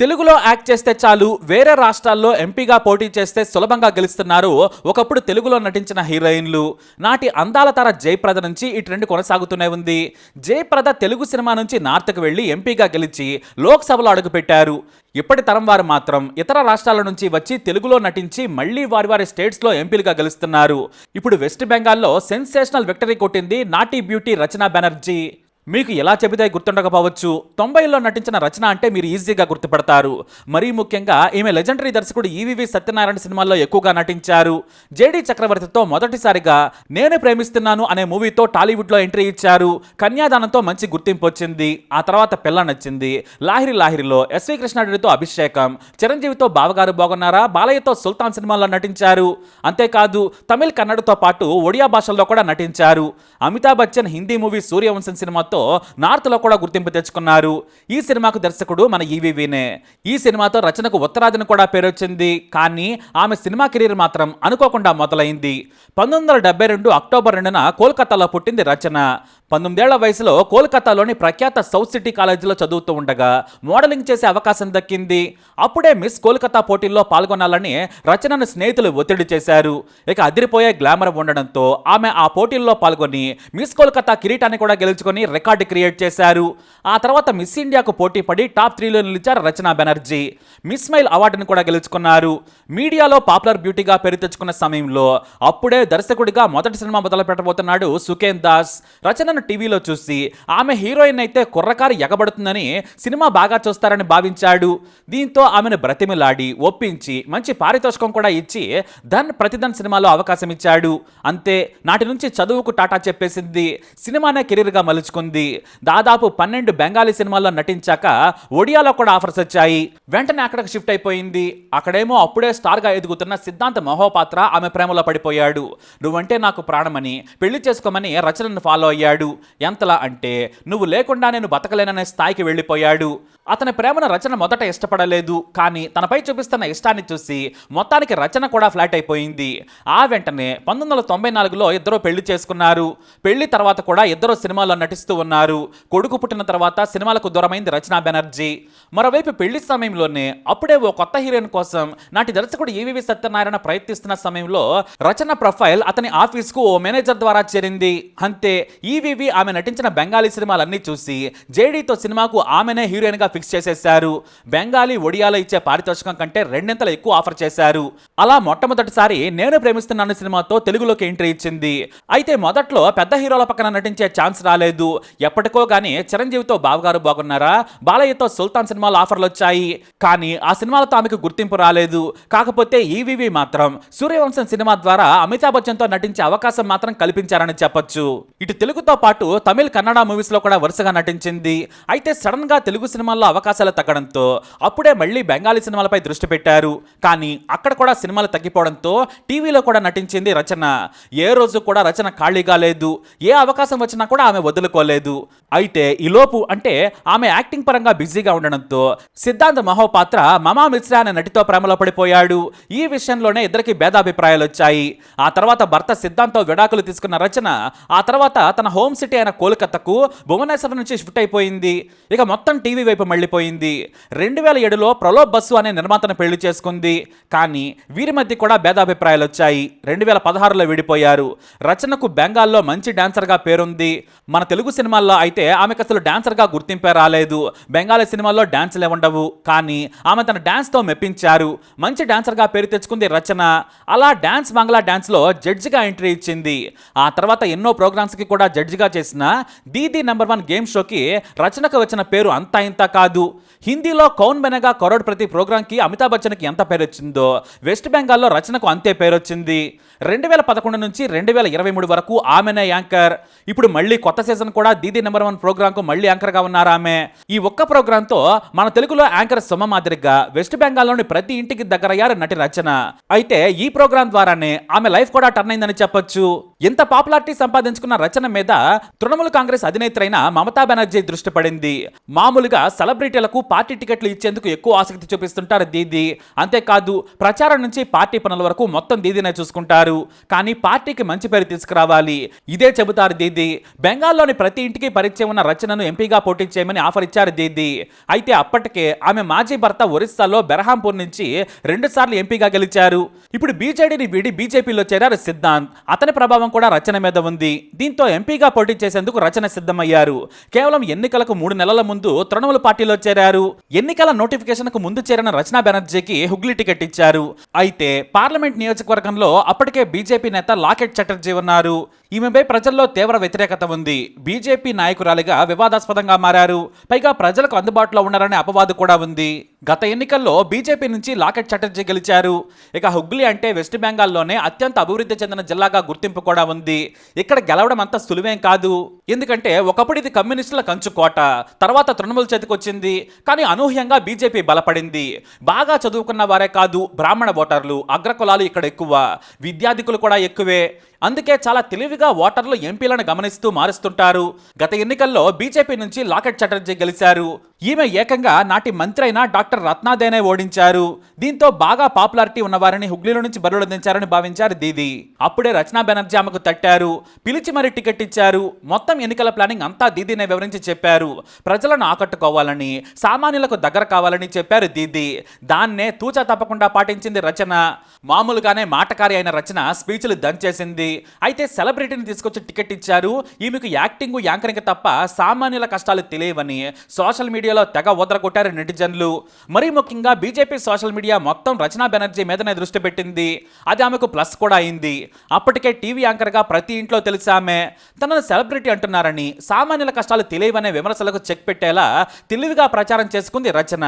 తెలుగులో యాక్ట్ చేస్తే చాలు వేరే రాష్ట్రాల్లో ఎంపీగా పోటీ చేస్తే సులభంగా గెలుస్తున్నారు ఒకప్పుడు తెలుగులో నటించిన హీరోయిన్లు. నాటి అందాల తర జయప్రద నుంచి ఈ ట్రెండ్ కొనసాగుతూనే ఉంది. జయప్రద తెలుగు సినిమా నుంచి నార్త్కు వెళ్ళి ఎంపీగా గెలిచి లోక్సభలో అడుగుపెట్టారు. ఇప్పటి తరం వారు మాత్రం ఇతర రాష్ట్రాల నుంచి వచ్చి తెలుగులో నటించి మళ్ళీ వారి వారి స్టేట్స్లో ఎంపీలుగా గెలుస్తున్నారు. ఇప్పుడు వెస్ట్ బెంగాల్లో సెన్సేషనల్ విక్టరీ కొట్టింది నాటి బ్యూటీ రచనా బెనర్జీ. మీకు ఎలా చెబితే గుర్తుండకపోవచ్చు. తొంభైలో నటించిన రచన అంటే మీరు ఈజీగా గుర్తుపడతారు. మరీ ముఖ్యంగా ఈమె లెజెండరీ దర్శకుడు ఈవివి సత్యనారాయణ సినిమాల్లో ఎక్కువగా నటించారు. జేడీ చక్రవర్తితో మొదటిసారిగా నేను ప్రేమిస్తున్నాను అనే మూవీతో టాలీవుడ్లో ఎంట్రీ ఇచ్చారు. కన్యాదానంతో మంచి గుర్తింపు వచ్చింది. ఆ తర్వాత పిల్ల నచ్చింది. లాహిరి లాహిరిలో ఎస్వి కృష్ణారెడ్డితో అభిషేకం. చిరంజీవితో బావగారు బాగున్నారా? బాలయ్యతో సుల్తాన్ సినిమాల్లో నటించారు. అంతేకాదు తమిళ్ కన్నడతో పాటు ఒడియా భాషల్లో కూడా నటించారు. అమితాబ్ బచ్చన్ హిందీ మూవీ సూర్యవంశం సినిమాతో నార్త్లో కూడా గుర్తింపు తెచ్చుకున్నారు. ఈ సినిమాకు దర్శకుడు మన ఈవీవీనే ఈ సినిమాతో రచనకు ఉత్తరాదిని కూడా పేరొచ్చింది. కానీ ఆమె సినిమా కెరీర్ మాత్రం అనుకోకుండా మొదలైంది. పంతొమ్మిది వందల డెబ్బై రెండు అక్టోబర్ రెండున కోల్కతాలో పుట్టింది రచన. పంతొమ్మిదేళ్ళ వయసులో కోల్కతాలోని ప్రఖ్యాత సౌత్ సిటీ కాలేజీలో చదువుతూ ఉండగా మోడలింగ్ చేసే అవకాశం దక్కింది. అప్పుడే మిస్ కోల్కతా పోటీల్లో పాల్గొనాలని రచనను స్నేహితులు ఒత్తిడి చేశారు. ఇక అదిరిపోయే గ్లామర్ ఉండడంతో ఆమె ఆ పోటీల్లో పాల్గొని మిస్ కోల్కతా కిరీటాన్ని కూడా గెలుచుకొని రికార్డు క్రియేట్ చేశారు. ఆ తర్వాత మిస్ ఇండియాకు పోటీ పడి టాప్ త్రీలో నిలిచారు రచనా బెనర్జీ. మిస్ మైల్ అవార్డును కూడా గెలుచుకున్నారు. మీడియాలో పాపులర్ బ్యూటీగా పేరు తెచ్చుకున్న సమయంలో అప్పుడే దర్శకుడిగా మొదటి సినిమా మొదలు పెట్టబోతున్నాడు సుఖేన్ దాస్ రచనను టీవీలో చూసి ఆమె హీరోయిన్ అయితే కుర్రకారు ఎగబడుతుందని సినిమా బాగా చూస్తారని భావించాడు. దీంతో ఆమెను బ్రతిమిలాడి ఒప్పించి మంచి పారితోషికం కూడా ఇచ్చి ధన్ ప్రతిధన్ సినిమాలో అవకాశం ఇచ్చాడు. అంతే నాటి నుంచి చదువుకు టాటా చెప్పేసింది. సినిమానే కెరీర్గా మలుచుకుంది. దాదాపు పన్నెండు బెంగాలీ సినిమాల్లో నటించాక ఒడియాలో కూడా ఆఫర్స్ వచ్చాయి. వెంటనే అక్కడికి షిఫ్ట్ అయిపోయింది. అక్కడేమో అప్పుడే స్టార్గా ఎదుగుతున్న సిద్ధాంత్ మహోపాత్ర ఆమె ప్రేమలో పడిపోయాడు. నువ్వంటే నాకు ప్రాణమని పెళ్ళి చేసుకోమని రచనను ఫాలో అయ్యాడు. ఎంతలా అంటే నువ్వు లేకుండా నేను బతకలేననే స్థాయికి వెళ్ళిపోయాడు. అతని ప్రేమను రచన మొదట ఇష్టపడలేదు. కానీ తనపై చూపిస్తున్న ఇష్టాన్ని చూసి మొత్తానికి రచన కూడా ఫ్లాట్ అయిపోయింది. ఆ వెంటనే పంతొమ్మిది వందల తొంభై నాలుగులో ఇద్దరు పెళ్ళి చేసుకున్నారు. పెళ్ళి తర్వాత కూడా ఇద్దరు సినిమాల్లో నటిస్తూ ఉన్నారు. కొడుకు పుట్టిన తర్వాత సినిమాలకు దూరమైంది రచనా బెనర్జీ. మరోవైపు పెళ్ళి సమయంలోనే అప్పుడే ఓ కొత్త హీరోయిన్ కోసం నాటి దర్శకుడు ఏవివి సత్యనారాయణ ప్రయత్నిస్తున్న సమయంలో రచన ప్రొఫైల్ అతని ఆఫీస్కు ఓ మేనేజర్ ద్వారా చేరింది. అంతే ఈవివి ఆమె నటించిన బెంగాలీ సినిమాలన్నీ చూసి జేడీతో సినిమాకు ఆమెనే హీరోయిన్గా ఫిక్స్ చేసేశారు. బెంగాలీ ఒడియాలో ఇచ్చే పారితోషికం కంటే రెండింతలు ఎక్కువ ఆఫర్ చేశారు. అలా మొట్టమొదటిసారి నేను ప్రేమిస్తున్నాను సినిమాతో తెలుగులోకి ఎంట్రీ ఇచ్చింది. అయితే మొదట్లో పెద్ద హీరోల పక్కన నటించే ఛాన్స్ రాలేదు. ఎప్పటికో గానీ చిరంజీవితో బావగారు బాగున్నారా? బాలయ్యతో సుల్తాన్ సినిమాలు ఆఫర్లు వచ్చాయి. కానీ ఆ సినిమాలతో ఆమెకు గుర్తింపు రాలేదు. కాకపోతే ఈవీవి మాత్రం సూర్యవంశం సినిమా ద్వారా అమితాబ్ బచ్చన్తో నటించే అవకాశం మాత్రం కల్పించారని చెప్పొచ్చు. ఇటు తెలుగుతో పాటు తమిళ్ కన్నడ మూవీస్లో కూడా వరుసగా నటించింది. అయితే సడన్గా తెలుగు సినిమాల్లో అవకాశాలు తగ్గడంతో అప్పుడే మళ్ళీ బెంగాలీ సినిమాలపై దృష్టి పెట్టారు. కానీ అక్కడ కూడా సినిమాలు తగ్గిపోవడంతో టీవీలో కూడా నటించింది రచన. ఏ రోజు కూడా రచన ఖాళీగా లేదు. ఏ అవకాశం వచ్చినా కూడా ఆమె వదులుకోలేదు. అయితే ఈలోపు అంటే ఆమె యాక్టింగ్ పరంగా బిజీగా ఉండడంతో సిద్ధాంత్ మహోపాత్ర మమా మిశ్రా అనే నటితో ప్రేమలో పడిపోయాడు. ఈ విషయంలోనే ఇద్దరికి భేదాభిప్రాయాలు వచ్చాయి. ఆ తర్వాత భర్త సిద్ధాంత్తో విడాకులు తీసుకున్న రచన ఆ తర్వాత తన హోమ్ సిటీ అయిన కోల్కతాకు భువనేశ్వర్ నుంచి షిఫ్ట్ అయిపోయింది. ఇక మొత్తం టీవీ వైపు మళ్ళీపోయింది. రెండు వేల ఏడులో ప్రలోభ్ బస్సు అనే నిర్మాతను పెళ్ళి చేసుకుంది. కానీ వీరి మధ్య కూడా భేదాభిప్రాయాలు వచ్చాయి. రెండు వేల పదహారులో విడిపోయారు. రచనకు బెంగాల్లో మంచి డాన్సర్గా పేరుంది. మన తెలుగు సినిమాల్లో అయితే ఆమెకు అసలు డాన్సర్గా గుర్తింపే రాలేదు. బెంగాలీ సినిమాల్లో డాన్సులే ఉండవు. కానీ ఆమె తన డాన్స్తో మెప్పించారు. మంచి డాన్సర్గా పేరు తెచ్చుకుంది రచన. అలా డాన్స్ బంగ్లా డాన్స్లో జడ్జిగా ఎంట్రీ ఇచ్చింది. ఆ తర్వాత ఎన్నో ప్రోగ్రామ్స్కి కూడా జడ్జి జడ్జిగా చేసిన దీదీ నెంబర్ వన్ గేమ్ షోకి రచనకు వచ్చిన పేరు అంతా ఇంత కాదు. హిందీలో కౌన్ బెనగా కరోడ్ ప్రతి ప్రోగ్రాంకి అమితాబ్ బచ్చన్కి ఎంత పేరు వచ్చిందో వెస్ట్ బెంగాల్లో రచనకు అంతే పేరు వచ్చింది. రెండు వేల పదకొండు నుంచి రెండు వేల ఇరవై మూడు వరకు ఆమెనే యాంకర్. ఇప్పుడు మళ్ళీ కొత్త సీజన్ కూడా దీదీ నెంబర్ వన్ ప్రోగ్రాంకు మళ్ళీ యాంకర్గా ఉన్నారు ఆమె. ఈ ఒక్క ప్రోగ్రాంతో మన తెలుగులో యాంకర్ సుమ మాదిరిగా వెస్ట్ బెంగాల్లోని ప్రతి ఇంటికి దగ్గరయ్యారు నటి రచన. అయితే ఈ ప్రోగ్రాం ద్వారానే ఆమె లైఫ్ కూడా టర్న్ అయిందని చెప్పొచ్చు. ఇంత పాపులారిటీ సంపాదించుకున్న రచన మీద తృణమూల్ కాంగ్రెస్ అధినేత్రైన మమతా బెనర్జీ దృష్టి పడింది. మామూలుగా సెలబ్రిటీలకు పార్టీ టికెట్లు ఇచ్చేందుకు ఎక్కువ ఆసక్తి చూపిస్తుంటారు దీది. అంతేకాదు ప్రచారం నుంచి పార్టీ పనుల వరకు మొత్తం దీదీనే చూసుకుంటారు. కానీ పార్టీకి మంచి పేరు తీసుకురావాలి. ఇదే చెబుతారు దీది. బెంగాల్లోని ప్రతి ఇంటికి పరిచయం ఉన్న రచనను ఎంపీగా పోటీ చేయమని ఆఫర్ ఇచ్చారు దీది. అయితే అప్పటికే ఆమె మాజీ భర్త ఒరిస్సాలో బెరహాంపూర్ నుంచి రెండు సార్లు ఎంపీగా గెలిచారు. ఇప్పుడు బీజేడీని వీడి బీజేపీలో చేరారు సిద్ధాంత్. అతని ప్రభావం కూడా రచన మీద ఉంది. దీంతో ఎంపీగా పోటీ చేసేందుకు రచన సిద్ధమయ్యారు. కేవలం ఎన్నికలకు మూడు నెలల ముందు తృణమూల పార్టీలో చేరారు. ఎన్నికల నోటిఫికేషన్కు ముందు చేరిన రచనా బెనర్జీకి హుగ్లీ టికెట్ ఇచ్చారు. అయితే పార్లమెంట్ నియోజకవర్గంలో అప్పటికే బీజేపీ నేత లాకెట్ చటర్జీ ఉన్నారు. ఈమెపై ప్రజల్లో తీవ్ర వ్యతిరేకత ఉంది. బీజేపీ నాయకురాలిగా వివాదాస్పదంగా మారారు. పైగా ప్రజలకు అందుబాటులో ఉన్నారనే అపవాదు కూడా ఉంది. గత ఎన్నికల్లో బీజేపీ నుంచి లాకెట్ చటర్జీ గెలిచారు. ఇక హుగ్లీ అంటే వెస్ట్ బెంగాల్లోనే అత్యంత అభివృద్ధి చెందిన జిల్లాగా గుర్తింపు కూడా ఉంది. ఇక్కడ గెలవడం అంత సులువేం కాదు. ఎందుకంటే ఒకప్పుడు ఇది కమ్యూనిస్టుల కంచుకోట. తర్వాత తృణమూల్ చేతికొచ్చింది. కానీ అనూహ్యంగా బీజేపీ బలపడింది. బాగా చదువుకున్న వారే కాదు బ్రాహ్మణ ఓటర్లు అగ్రకులాలు ఇక్కడ ఎక్కువ. విద్యాధికులు కూడా ఎక్కువే. అందుకే చాలా తెలివిగా ఓటర్లు ఎంపీలను గమనిస్తూ మారుస్తుంటారు. గత ఎన్నికల్లో బీజేపీ నుంచి లాకెట్ చటర్జీ గెలిచారు. ఈమె ఏకంగా నాటి మంత్రి అయిన డాక్టర్ రత్నాదేనే ఓడించారు. దీంతో బాగా పాపులారిటీ ఉన్నవారిని హుగ్లీలో నుంచి బరులందించారని భావించారు దీది. అప్పుడే రచనా బెనర్జీ ఆమెకు తట్టారు. పిలిచి మరీ టికెట్ ఇచ్చారు. మొత్తం ఎన్నికల ప్లానింగ్ అంతా దీదీనే వివరించి చెప్పారు. ప్రజలను ఆకట్టుకోవాలని సామాన్యులకు దగ్గర కావాలని చెప్పారు దీది. దాన్నే తూచా తప్పకుండా పాటించింది రచన. మామూలుగానే మాటకారి అయిన రచన స్పీచ్లు దంచేసింది. అయితే సెలబ్రిటీని తీసుకొచ్చి టికెట్ ఇచ్చారు. ఈమెకు యాక్టింగ్ యాంకరింగ్ తప్ప సామాన్యుల కష్టాలు తెలియవని సోషల్ మీడియాలో తెగ వదలగొట్టారు నెటిజన్లు. మరీ ముఖ్యంగా బీజేపీ సోషల్ మీడియా మొత్తం రచనా బెనర్జీ మీదనే దృష్టి పెట్టింది. అది ఆమెకు ప్లస్ కూడా అయింది. అప్పటికే టీవీ యాంకర్గా ప్రతి ఇంట్లో తెలిసామె తనను సెలబ్రిటీ అంటున్నారని సామాన్యుల కష్టాలు తెలియవనే విమర్శలకు చెక్ పెట్టేలా తెలివిగా ప్రచారం చేసుకుంది రచన.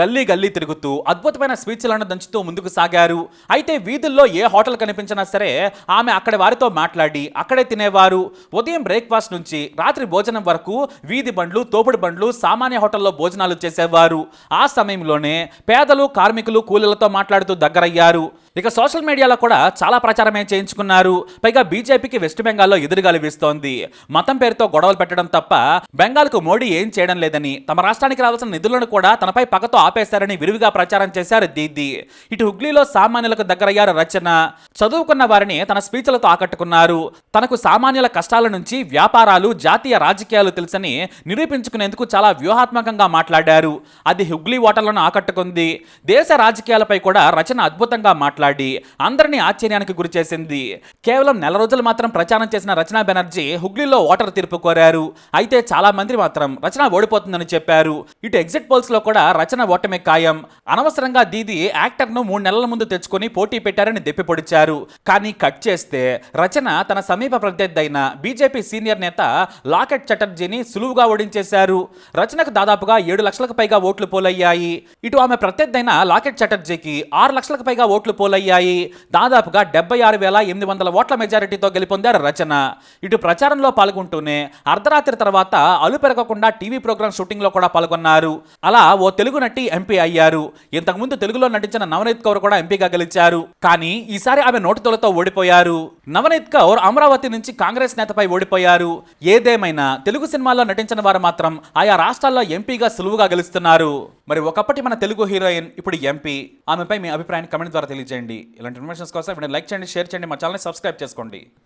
గల్లీ గల్లీ తిరుగుతూ అద్భుతమైన స్పీచ్లను దంచుతూ ముందుకు సాగారు. అయితే వీధుల్లో ఏ హోటల్ కనిపించినా సరే ఆమె అక్కడ వారితో మాట్లాడి అక్కడే తినేవారు. ఉదయం బ్రేక్ఫాస్ట్ నుంచి రాత్రి భోజనం వరకు వీధి బండ్లు తోపుడు బండ్లు సామాన్య హోటల్లో భోజనాలు చేసేవారు. ఆ సమయంలోనే పేదలు కార్మికులు కూలీలతో మాట్లాడుతూ దగ్గరయ్యారు. ఇక సోషల్ మీడియాలో కూడా చాలా ప్రచారమే చేయించుకున్నారు? పైగా బీజేపీకి వెస్ట్ బెంగాల్లో ఎదురుగాలి వీస్తోంది. మతం పేరుతో గొడవలు పెట్టడం తప్ప బెంగాల్కు మోడీ ఏం చేయడం లేదని తమ రాష్ట్రానికి రావాల్సిన నిధులను కూడా తనపై పగతో ఆపేశారని విరివిగా ప్రచారం చేశారు దీది. ఇటు హుగ్లీలో సామాన్యులకు దగ్గరయ్యారు రచన. చదువుకున్న వారిని తన స్పీచ్లతో ఆకట్టుకున్నారు. తనకు సామాన్యుల కష్టాల నుంచి వ్యాపారాలు జాతీయ రాజకీయాలు తెలుసని నిరూపించుకునేందుకు చాలా వ్యూహాత్మకంగా మాట్లాడారు. అది హుగ్లీ ఓటర్లను ఆకట్టుకుంది. దేశ రాజకీయాలపై కూడా రచన అద్భుతంగా మాట్లాడి అందరినీ ఆశ్చర్యానికి గురి చేసింది. కేవలం నెల రోజులు మాత్రం ప్రచారం చేసిన రచనా బెనర్జీ హుగ్లీలో ఓటర్ తీర్పు కోరారు. అయితే చాలా మంది మాత్రం రచన ఓడిపోతుందని చెప్పారు. ఇటు ఎగ్జిట్ పోల్స్లో కూడా రచన ఓటమి ఖాయం. అనవసరంగా దీది యాక్టర్ను మూడు నెలల ముందు తెచ్చుకొని పోటీ పెట్టారని దెప్పిపొడిచారు కానీ కట్ చేస్తే రచన తన సమీప ప్రత్యర్థి అయిన బీజేపీ సీనియర్ నేత లాకెట్ చటర్జీని సులువుగా ఓడించేశారు. రచనకు దాదాపుగా ఏడు లక్షలకు పైగా ఓట్లు పోలయ్యాయి. ఇటు ఆమె ప్రత్యర్థి అయిన లాకెట్ చటర్జీకి ఆరు లక్షలకు పైగా ఓట్లు పోలయ్యాయి. దాదాపుగా డెబ్బై ఆరు వేల ఎనిమిది వందల ఓట్ల మెజారిటీతో గెలుపొందారు రచన. ఇటు ప్రచారంలో పాల్గొంటూనే అర్ధరాత్రి తర్వాత అలు పెరగకుండా టీవీ ప్రోగ్రామ్ షూటింగ్లో కూడా పాల్గొన్నారు. అలా ఓ తెలుగు నటి ఎంపీ అయ్యారు. ఇంతకుముందు తెలుగులో నటించిన నవనీత్ కౌర్ కూడా ఎంపీగా గెలిచారు. కానీ ఈసారి ఆమె నోటుతోలతో ఓడిపోయారు. నవనీత్ కౌర్ అమరావతి నుంచి కాంగ్రెస్ నేతపై ఓడిపోయారు. ఏదేమైనా తెలుగు సినిమాల్లో నటించిన వారు మాత్రం ఆయా రాష్ట్రాల్లో ఎంపీగా సులువుగా గెలుస్తున్నారు. మరి ఒకప్పటి మన తెలుగు హీరోయిన్ ఇప్పుడు ఎంపీ. ఆమెపై మీ అభిప్రాయాన్ని కమెంట్ ద్వారా తెలియజేయండి. ఇలాంటి ఇన్ఫర్మేషన్స్ కోసం లైక్ చేయండి షేర్ చేయండి మా ఛానల్ సబ్స్క్రైబ్ చేసుకోండి.